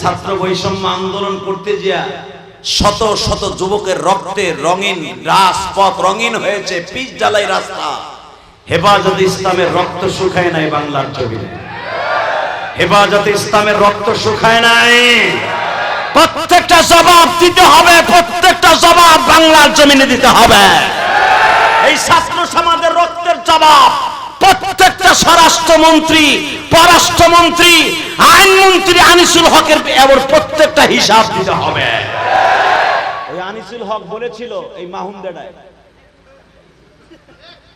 ছাত্র বৈষম্য আন্দোলন করতে গিয়া শত শত যুবকের রক্তে রঙিন, রাজপথ রঙিন হয়েছে পিচ জ্বালাই রাস্তা। হেফাজত ইসলামের রক্ত শুকায় নাই বাংলার জমিনে। হেফাজত ইসলামের রক্ত শুকায় নাই। প্রত্যেকটা জবাব দিতে হবে, প্রত্যেকটা জবাব বাংলার জমিনে দিতে হবে। এই ছাত্র সমাজের রক্তের জবাব প্রত্যেকটা স্বরাষ্ট্রমন্ত্রী, পররাষ্ট্রমন্ত্রী, আইনমন্ত্রী আনিসুল হকের এবার প্রত্যেকটা হিসাব দিতে হবে। ওই আনিসুল হক বলেছিল এই মাহুন্দাটায়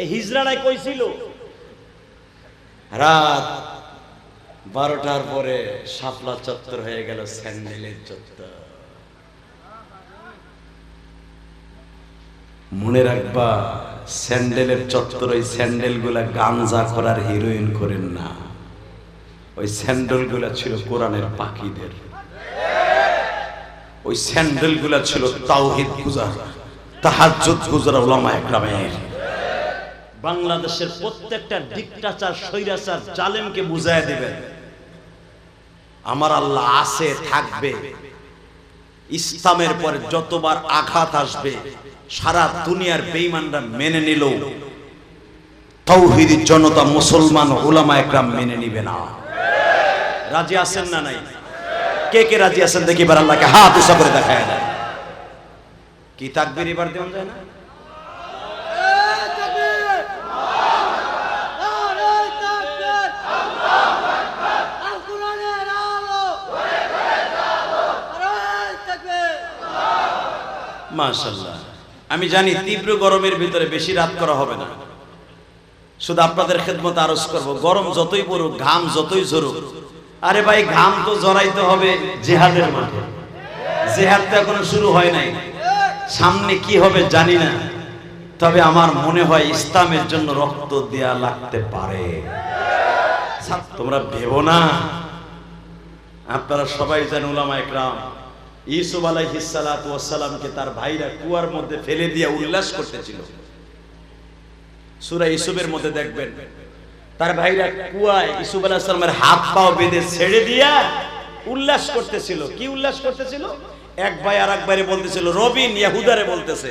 এই হিজড়াটাই কইছিল, রাত বারোটার পরে শাপলা চত্বর হয়ে গেল স্যান্ডেলের চত্বর। মনে রাখবা, স্যান্ডেলের চত্বর ওই স্যান্ডেলগুলা গাঞ্জা করার হিরোইন করেন না। ওই স্যান্ডেলগুলা ছিল কোরআনের পাখিদের। ওই স্যান্ডেলগুলা ছিল তাওহিদ গুজার, তাহাজ্জুদ গুজার ওলামা একরামের। বাংলাদেশের প্রত্যেকটা ডিকটাচার, স্বৈরাচার, জালেমকে বুঝায় দিবেন। আমার আল্লাহ আছে, থাকবে। ইসলামের পরে যতবার আঘাত আসবে সারা দুনিয়ার বেঈমানরা মেনে নিল। তৌহিদ জনতা মুসলমান ওলামা একরাম মেনে নিবে না। রাজি আছেন না নাই? কে কে রাজি আছেন দেখি এবার আল্লাহকে হাত উষা করে দেখায় না কি তাকবির এবার দেওয়া যায় না? মাশাল্লাহ আমি জানি তীব্র গরমের ভিতরে বেশি রাত করা হবে না। শুধু আপনাদের খেদমত আরজ করব, গরম যতই পড়ুক, ঘাম যতই ঝরুক, আরে ভাই, ঘাম তো জড়াইতে হবে জেহাদের মাঠে। জেহাদ তো এখনও শুরু হয় নাই। সামনে কি হবে জানি না। তবে আমার মনে হয় ইসলামের জন্য রক্ত দেয়া লাগতে পারে। তোমরা ভেবো না। আপনারা সবাই জানেন উলামা একরাম। ইসুফ আলাইহিসালামকে তার ভাইরা কুয়ার মধ্যে ফেলে দিয়ে উল্লাস করতেছিল। সুরা ইসুফের মধ্যে দেখবেন, তার ভাইরা কুয়ায় ইসুফ আলাহিসাল্লামের হাত পাও বেঁধে ছেড়ে দিয়া উল্লাস করতেছিল। কি উল্লাস করতেছিল? এক ভাই আর এক ভাইরে বলতেছিল, রবিন ইয়াহুদারে বলতেছে,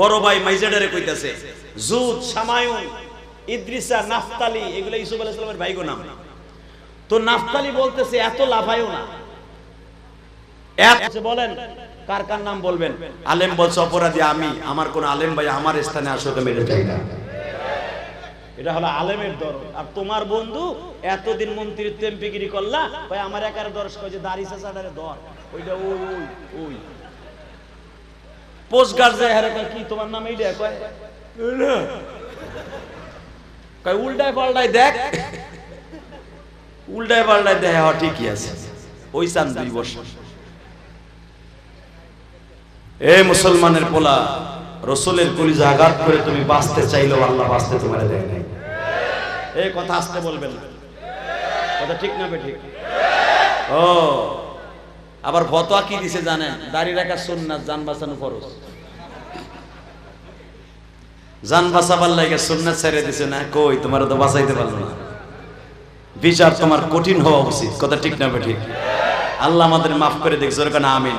বড় ভাই মাইজাডারে কইতেছে জুদ সামায়ুন, ইদ্রিসা, নাফতালি, এগুলো ইসুফ আলাহিসাল্লামের ভাইগো নাম। তো নাফতালি বলতেছে, এত লাফায়ও না। বলেন, কার কার নাম বলবেন? আলেম বলছে, অপরাধী আমি, আমার কোন আলেম ভাই আমার স্থানে আসতে মেরে চাই না এটা হলো আলেমের দর আর তোমার বন্ধু এতদিন মন্ত্রীর তেম্পিগিরি করলা, ভাই আমার একার কয় যে দাড়ি চাচাডারে দর ওইটা ওই ওই ওই। পোস্ট গার্ড যায় হারে কয়, কি, তোমার নাম এইটা। কয়, উল্টায় পাল্টায় দেখ। উল্টায় পাল্টায় দেখ হ্যাঁ ঠিকই আছে। ওই চান দুই বছর। এ মুসলমানের পোলা, রসুলের কলিজা আঘাত করে তুমি বাঁচতে চাইলেও আল্লাহ বাঁচতে তোমার দেয় নাই। এই কথা আসতে বলবেন না। কথা ঠিক না ঠিক ও, আবার ফতোয়া কি দিছে জানেন? দাড়ি রাখা সুন্নাত বাঁচানো বাঁচাবার লাগে সুন্নাত ছেড়ে দিছে না, কই তোমার তো বাঁচাইতে পারল না। বিচার তোমার কঠিন হওয়া উচিত। কথা ঠিক না ঠিক আল্লাহ আমাদের মাফ করে দেখ জোর কানা, আমিন।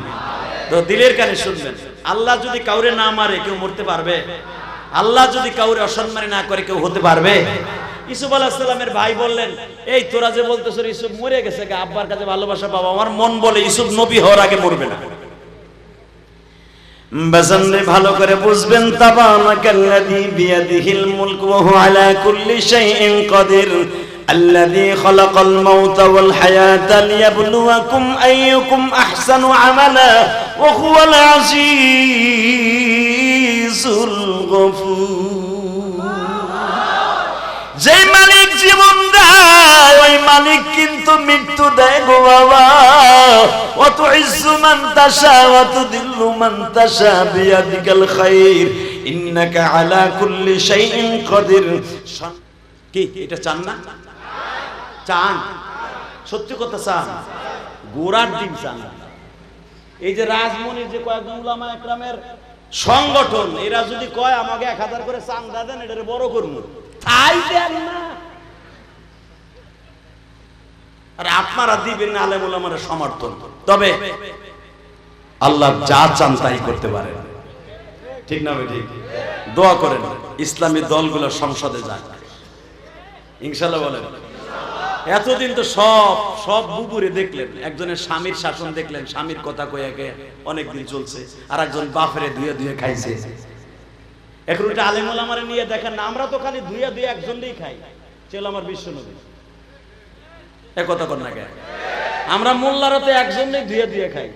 তো দিলের কানে শুনবেন আল্লাহ যদি কাউরে না মারে কেউ মরতে পারবে আল্লাহ যদি কাউরে অসম্মানী না করে কেউ হতে পারবে ইসুফ আলাহিসাল্লামের ভাই বললেন এই তোরা যে বলতেছ ইসুফ মরে গেছে গা, আব্বার কাছে ভালোবাসা পাবো আমার মন বলে ইসুফ নবী হওয়ার আগে মরবে না বাজানরে ভালো করে বুঝবেন তাবারাকাল্লাযী বিয়াদিহিল মুলকু ওয়া হুয়া আলা কুল্লি শাইইন কাদির الذي خلق الموت والحياة ليبلوكم أيكم أحسن عملا وهو العزيز الغفور যে মালিক জীবন দেয় ওই মালিক কিন্তু মৃত্যু দেয় গো বাবা অত ইজ্জু মান তাশা অত দিল্লু মান তাশা বিয়াদিকাল খাইর ইন্নাকা আলা কুল্লি শাইইন কাদির কি এটা চান না চান সত্যি কথা চান গোড়ার দিন চান এই যে রাজমণির যে কয়েকজন উলামা একরামের সংগঠন, এরা যদি কয়, আমাকে এক হাজার করে চান্দা দেন এটা বড় করব। তাই দেন না। আর আপনারা দিবেন না আলেমুল আমার সমর্থন। তবে আল্লাহ যা চান তাই করতে পারেন। ঠিক না ঠিক? দোয়া করেন, ইসলামী দলগুলো সংসদে যাক। ইনশাল্লাহ বলেন। এতদিন তো সব সব বুবুরে দেখলেন। একজনের স্বামীর শাসন দেখলেন, স্বামীর কথা কয়াকে অনেকদিন চলছে আর একজন বাফরে ধুয়ে ধুয়ে খাইছে। এখন ওটা আলেমুল আমার নিয়ে দেখেন না, আমরা তো খালি ধুয়ে ধুয়ে একজন একজনই খাই। চলো আমার বিশ্ব নদী এ কথা কর না কে? আমরা মোল্লারা তো একজনই ধুয়ে ধুয়ে খাই।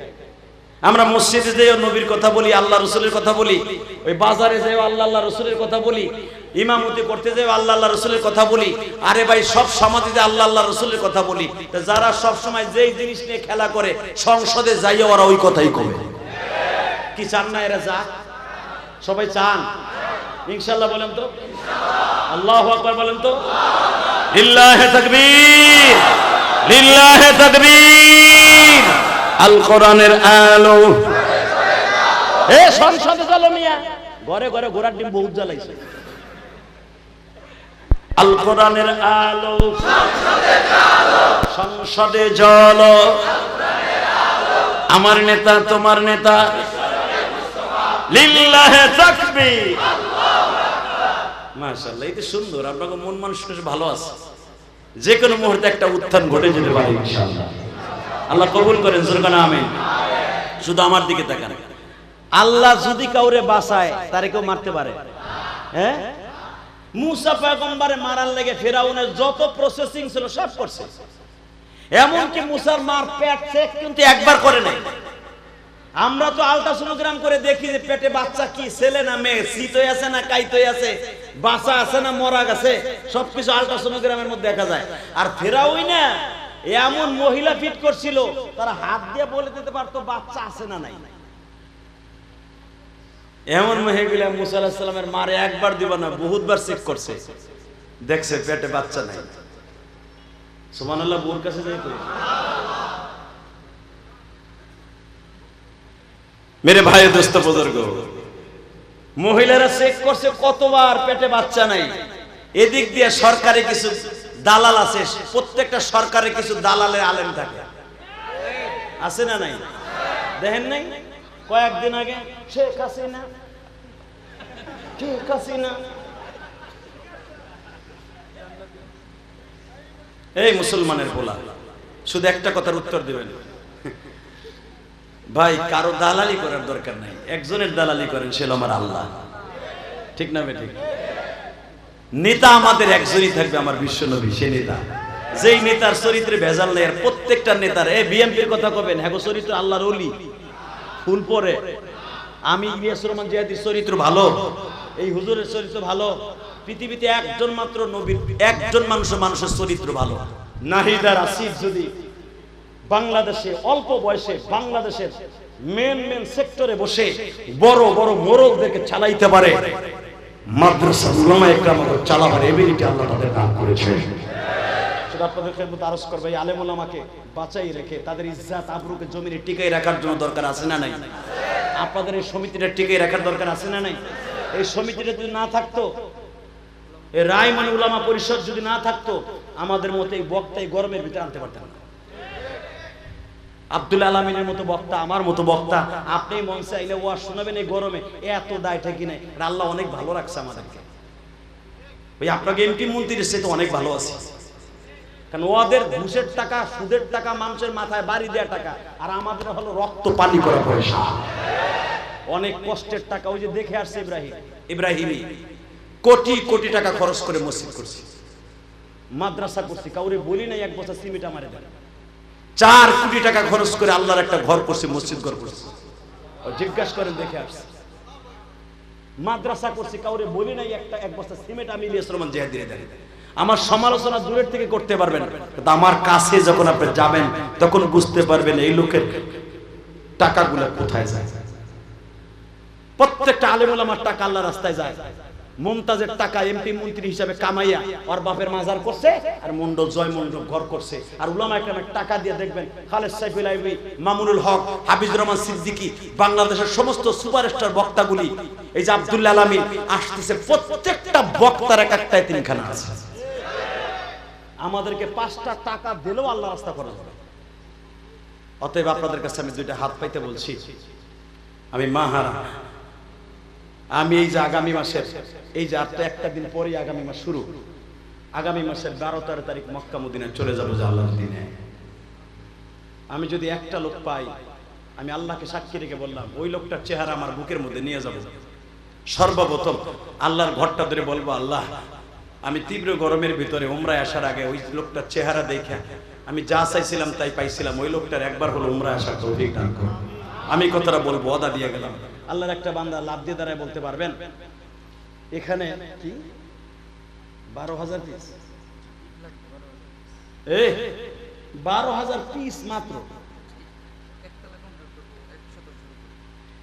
আমরা মসজিদে যেও নবীর কথা বলি, আল্লাহ রসুলের কথা বলি, ওই বাজারে যেও আল্লাহ আল্লাহ রসুলের কথা বলি, ইমামতি করতে যেও আল্লাহ আল্লাহ রসুলের কথা বলি, আরে ভাই, সব সমাধিতে আল্লাহ আল্লাহ রসুলের কথা বলি। যারা সব সময় যেই জিনিস নিয়ে খেলা করে, সংসদে যাইও ওরা ওই কথাই কবে কি চান না এরা যা? সবাই চান? ইনশাল্লাহ বলেন তো। আল্লাহ আকবার বলেন তো। লিল্লাহে তাকবীর লিল্লাহে তাকবীর। আল কোরআনের আলো। এ সংসদে চলো মিয়া। ঘরে ঘরে ঘোড়ার ডিম বহুত জ্বালাইছে। আল কোরআনের আলো। সংসদে জল। আমার নেতা তোমার নেতা। লিল্লাহে তাকবীর। মাশাআল্লাহ এটা সুন্দর। আপনাকে মন মানুষটা ভালো আছে। যে কোনো মুহূর্তে একটা উত্থান ঘটে যেতে পারে ইনশাআল্লাহ। আল্লাহ কবুল করেন জোরকানা আমিন। শুধু আমার দিকে তাকান। আল্লাহ যদি কাউরে বাঁচায়, তারে কেউ মারতে পারে। হ্যাঁ? মুসা পয়গম্বরে মারার লেগে ফেরাউনের যত প্রসেসিং ছিল সব করছে। এমনকি মুসার মার পেট চেক কিন্তু একবার করে নাই। আমরা তো আলট্রাসোনোগ্রাম করে দেখি যে পেটে বাচ্চা কি, ছেলে না মেয়ে শীত আছে না কাইত হয়ে আছে বাচ্চা আছে না মরা গেছে, সবকিছু আলট্রাসোনোগ্রামের মধ্যে দেখা যায়। আর ফেরাওই না এমন মহিলা ফিট করছিল, তারা হাত দিয়ে বলে দিতে পারতো বাচ্চা আছে না নাই। এমন মহিলা মুসা মারে একবার দিব না, বহুতবার চেক করছে। দেখছে পেটে বাচ্চা নাই। সুবহানাল্লাহ বোর কাছে যাই কই মেরে ভাই, দোস্ত বুজুর্গ, মহিলারা চেক করছে কতবার পেটে বাচ্চা নাই। এদিক দিয়ে সরকারি কিছু দালাল আছে, প্রত্যেকটা সরকারি কিছু দালালের আলেম থাকে। আছে না নাই? দেখেন নাই? কয়েকদিন আগে, শেখ হাসিনা শেখ হাসিনা। এই মুসলমানের বলা শুধু একটা কথার উত্তর দিবেন। ভাই, কারও দালালি করার দরকার নাই। একজনের দালালি করেন সে আমার আল্লাহ। ঠিক না ঠিক নেতা আমাদের একজনই থাকবে, আমার বিশ্ব নবী সে নেতা। যেই নেতার চরিত্রে ভেজাল নেই প্রত্যেকটা নেতার, এ বিএমপির কথা কবেন? হ্যাঁ চরিত্র আল্লাহর অলি ফুল পরে। আমি ইলিয়াস রহমান জিয়াদির চরিত্র ভালো। এই হুজুরের চরিত্র ভালো। পৃথিবীতে একজন মাত্র নবীর, একজন মানুষের মানুষের চরিত্র ভালো। নাহিদার আসিফ যদি বাংলাদেশে, অল্প বয়সে বাংলাদেশের মেন মেন সেক্টরে বসে, বড় বড় মোরগদেরকে চালাইতে পারে মাদ্রাসা চালাবার এবিলিটি আল্লাহ দান করেছে। আপনাদের আলেম ওলামাকে বাঁচাই রেখে তাদের আবরুকে টিকাই রাখার জন্য দরকার আছে না নাই? আপনাদের এই সমিতিটা টিকাই রাখার দরকার আছে না নাই? এই সমিতিটা যদি না থাকতো, এই রায় মানে উলামা পরিষদ যদি না থাকতো, আমাদের মতো এই বক্তা এই গরমের ভিতরে আনতে পারতেন না। আব্দুল আলমিনের মতো বক্তা, আমার মতো বক্তা। আপনি মঞ্চে আইলে ওয়া শোনাবেন এই গরমে। এত দায় ঠেকি নাই। আর আল্লাহ অনেক ভালো রাখছে আমাদেরকে। ওই আপনাকে এমপি মন্ত্রীর সে তো অনেক ভালো আছে। কারণ ওদের ঘুষের টাকা, সুদের টাকা, মানুষের মাথায় বাড়ি দেওয়া টাকা, আর আমাদের হলো রক্ত পানি করা পয়সা। অনেক কষ্টের টাকা, ওই যে দেখে আসছে ইব্রাহিম। ইব্রাহিমই কোটি কোটি টাকা খরচ করে মসজিদ করছি। মাদ্রাসা করছি। কাউরে বলি নাই, এক বছর সিমিট আমারে দেয় চার কোটি টাকা খরচ করে আল্লাহর একটা ঘর করছে, মসজিদ ঘর করছে। জিজ্ঞাসা করেন, দেখে আসছে। মাদ্রাসা করছি, কাউরে বলি নাই একটা, এক বস্তা সিমেন্ট আমি ইলিয়াস রহমান জিহাদ দিয়ে দেন। আমার সমালোচনা দূরের থেকে করতে পারবেন, কিন্তু আমার কাছে যখন আপনি যাবেন, তখন বুঝতে পারবেন এই লোকের টাকাগুলো কোথায় যায়। প্রত্যেকটা আলেমুল আমার টাকা আল্লাহ রাস্তায় যায়। মমতাজের টাকা এমপি মন্ত্রী হিসাবে কামাইয়া ওর বাপের মাজার করছে আর মন্ডল জয় মন্ডল ঘর করছে। আর উলামা একরামের টাকা দিয়ে দেখবেন, খালেদ সাইফুল আইবি মামুনুল হক হাফিজুর রহমান সিদ্দিকি, বাংলাদেশের সমস্ত সুপারস্টার বক্তাগুলি, এই যে আব্দুল্লাহ আলামিন আসতেছে, প্রত্যেকটা বক্তার এক একটা তিনখানা আছে। আমাদেরকে পাঁচটা টাকা দিলেও আল্লাহ রাস্তা করা যাবে অতএব আপনাদের কাছে আমি দুইটা হাত পাইতে বলছি। আমি মাহারা আমি এই যে আগামী মাসের, এই যে তো একটা দিন পরেই আগামী মাস শুরু, আগামী মাসের বারো তেরো তারিখ মক্কা মদিনায় চলে যাব যে আল্লাহর দিনে। আমি যদি একটা লোক পাই, আমি আল্লাহকে সাক্ষী রেখে বললাম, ওই লোকটার চেহারা আমার বুকের মধ্যে নিয়ে যাব। সর্বপ্রথম আল্লাহর ঘরটা ধরে বলব, আল্লাহ, আমি তীব্র গরমের ভিতরে উমরায় আসার আগে ওই লোকটার চেহারা দেখে আমি যা চাইছিলাম তাই পাইছিলাম, ওই লোকটার একবার হলো উমরায় আসার আমি কথাটা বলব অদা দিয়ে গেলাম। আল্লাহর একটা বান্দা লাভ দিয়ে দাঁড়ায় বলতে পারবেন? এখানে কি? বারো হাজার পিস বারো হাজার পিস মাত্র।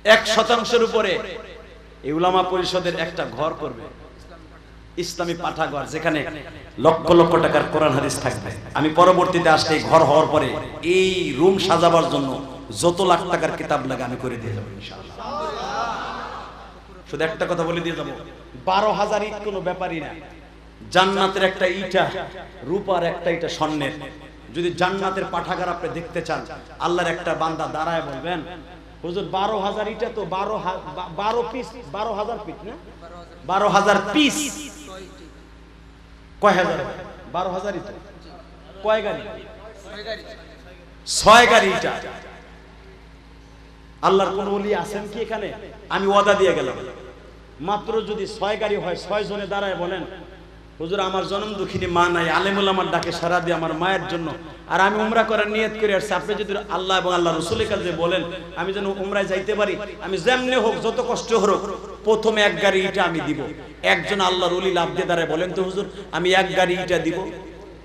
এক শতাংশের উপরে এই উলামা পরিষদের একটা ঘর করবে। ইসলামী পাঠাঘর যেখানে লক্ষ লক্ষ টাকার কোরআন হাদিস থাকবে। আমি পরবর্তীতে আসলে ঘর হওয়ার পরে এই রুম সাজাবার জন্য যত লাখ টাকার কিতাব লাগে আমি করে দিয়ে যাব শুধু একটা কথা বলে দিয়ে যাব। বারো হাজার ইট কোনো ব্যাপারই না। জান্নাতের একটা ইটা, রূপার একটা ইটা স্বর্ণের। যদি জান্নাতের পাঠাগার আপনি দেখতে চান, আল্লাহর একটা বান্দা দাঁড়ায় বলবেন, হুজুর, বারো হাজার ইটা তো বারো বারো পিস বারো হাজার পিস না? বারো হাজার পিস কয় হাজার? বারো হাজার ইটা কয় গাড়ি? ছয় গাড়ি ইটা। আল্লাহর কোন ওলি আছেন কি এখানে? আমি ওয়াদা দিয়ে গেলাম। মাত্র যদি ছয় গাড়ি হয়, ছয় জনে দাঁড়ায় বলেন, হুজুর, আমার জন্ম দুঃখিনী, মা নাই, আলেমুল আমার ডাকে সারা দিয়ে আমার মায়ের জন্য, আর আমি উমরা করার নিয়ত করে আসছি। আপনি যদি আল্লাহ এবং আল্লাহ রসুলের কাছে বলেন, আমি যেন উমরায় যাইতে পারি, আমি যেমনি হোক, যত কষ্ট হোক, প্রথমে এক গাড়ি ইটা আমি দিব। একজন আল্লাহর ওলি লাভ দিয়ে দাঁড়ায় বলেন তো, হুজুর, আমি এক গাড়ি ইটা দিব।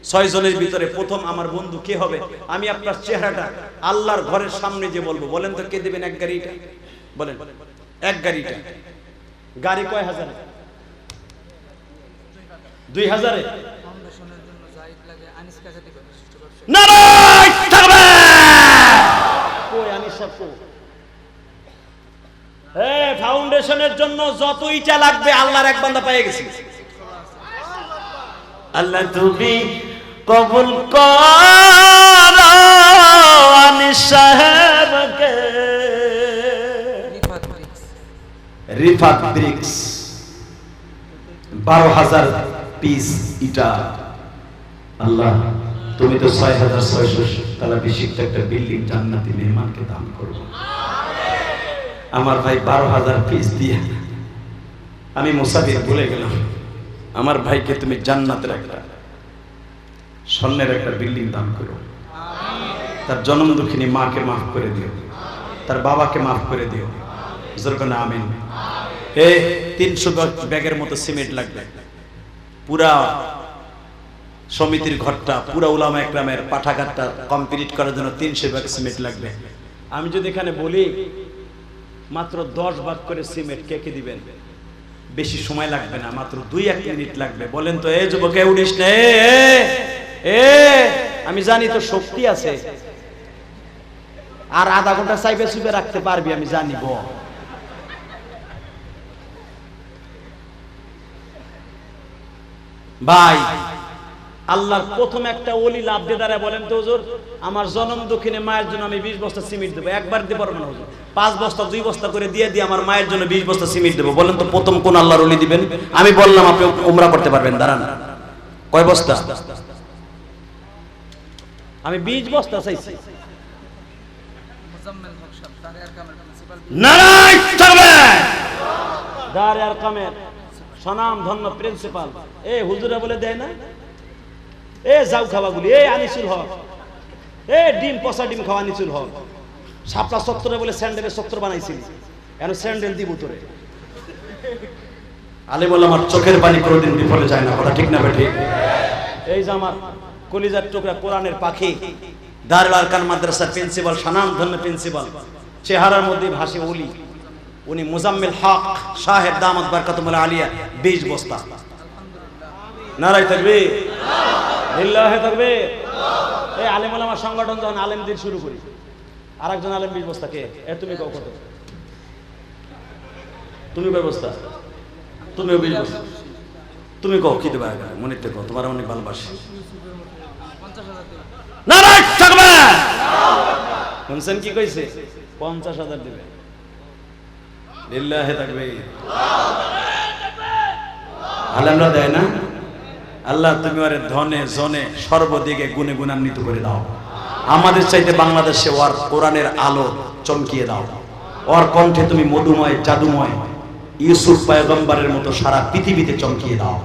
ছয় জনের ভিতরে প্রথম আমার বন্ধু কে হবে? আমি আপনার চেহারাটা আল্লাহর ঘরের সামনে যে বলব। বলেন তো কে দেবেন এক গাড়িটা? বলেন, এক গাড়িটা। গাড়ি কয় হাজারে? দুই হাজারে? ফাউন্ডেশনের জন্য যত ইটা লাগবে, আল্লাহর এক বান্দা পেয়ে গেছি। আল্লাহ তুমি কবুল কর আনিস সাহেবকে। রিফাত ব্রিক্স। বারো হাজার পিস ইটা। আল্লাহ তুমি তো ছয় হাজার ছয়শো তারা বিশিষ্ট একটা বিল্ডিং জান্নাতি মেহমানকে দান করব আমার ভাই বারো হাজার পিস দিয়ে। আমি মুসাফির বলে গেলাম। আমার ভাইকে তুমি জান্নাতের একটা স্বর্ণের একটা বিল্ডিং দান করো। তার জন্ম দুঃখিনী মাকে মাফ করে দিও। তার বাবাকে মাফ করে দিও। জোরকানা আমিন। এ, তিনশো ব্যাগের মতো সিমেন্ট লাগবে। পুরা সমিতির ঘরটা, পুরা উলামা একরামের পাঠাগারটা কমপ্লিট করার জন্য তিনশো ব্যাগ সিমেন্ট লাগবে। আমি যদি এখানে বলি, মাত্র দশ ভাগ করে সিমেন্ট কে কে দিবেন? বেশি সময় লাগবে না, মাত্র দুই এক মিনিট লাগবে। বলেন তো, এ যুবকে, এ উঠিস না আমি জানি তো শক্তি আছে। আর আধা ঘণ্টা চাইবে চুপে রাখতে পারবি, আমি জানিব ভাই, আল্লাহর প্রথম একটা লাভ দিয়ে দাঁড়ায় বলেন তো হুজুর, আমার জনম দক্ষিণে মায়ের জন্য আমি বিশ বস্তা সিমেন্ট দেবো। একবার দিতে পারব না হুজুর। পাঁচ বস্তা, দুই বস্তা করে দিয়ে দিয়ে আমার মায়ের জন্য বিশ বস্তা সিমেন্ট দেবো। বলেন তো প্রথম কোন আল্লাহর ওলি দিবেন? আমি বললাম, আপনি উমরা করতে পারবেন, দাঁড়ান। কয় বস্তা? আমি বিশ বস্তা চাইছি। দাঁড়ে আর কামের সনাম ধন্য প্রিন্সিপাল। এ হুজুরা বলে দেয় না? এ যাও খাওয়াগুলি এ আনিসুল হক। এ ডিম পচা ডিম খাওয়া আনিসুল হক। সাপলা সত্তরে বলে স্যান্ডেলের সত্তর বানাইছিলি কেন স্যান্ডেল দিব তোরে। আলে বলে আমার চোখের পানি কোনোদিন বিফলে যায় না কথা ঠিক না বেঠি এই যে আমার কলিজার টুকরা কোরআনের পাখি। দারুল আরকান মাদ্রাসার প্রিন্সিপাল সানাম ধন্য প্রিন্সিপাল। চেহারার মধ্যে ভাসে উলি উনি মুজাম্মিল হক সাহেব দামত বারকাতুল আলিয়া বীজ বস্তা। নারাই থাকবে লিল্লাহে থাকবে এই আলেম আমার সংগঠন যখন আলেমদের শুরু করি, আরেকজন আলেম বীজ বস্তা কে? এ তুমি কত? তুমি কয় বস্তা? তুমিও বীজ বস্তা। তুমি কও, কি দেবে মনিতে কও, তোমার অনেক ভালোবাসি। শুনছেন কি কইছে? পঞ্চাশ হাজার দেবে। লিল্লাহে থাকবে আলেমরা দেয় না? আল্লাহ, তুমি ওরে ধনে, জনে, সর্বদিকে গুণে গুণান্বিত করে দাও। আমাদের চাইতে বাংলাদেশে ওর কোরআনের আলো চমকিয়ে দাও। ওর কণ্ঠে তুমি মধুময়, জাদুময়, ইউসুফ পায়গম্বরের মতো সারা পৃথিবীতে চমকিয়ে দাও।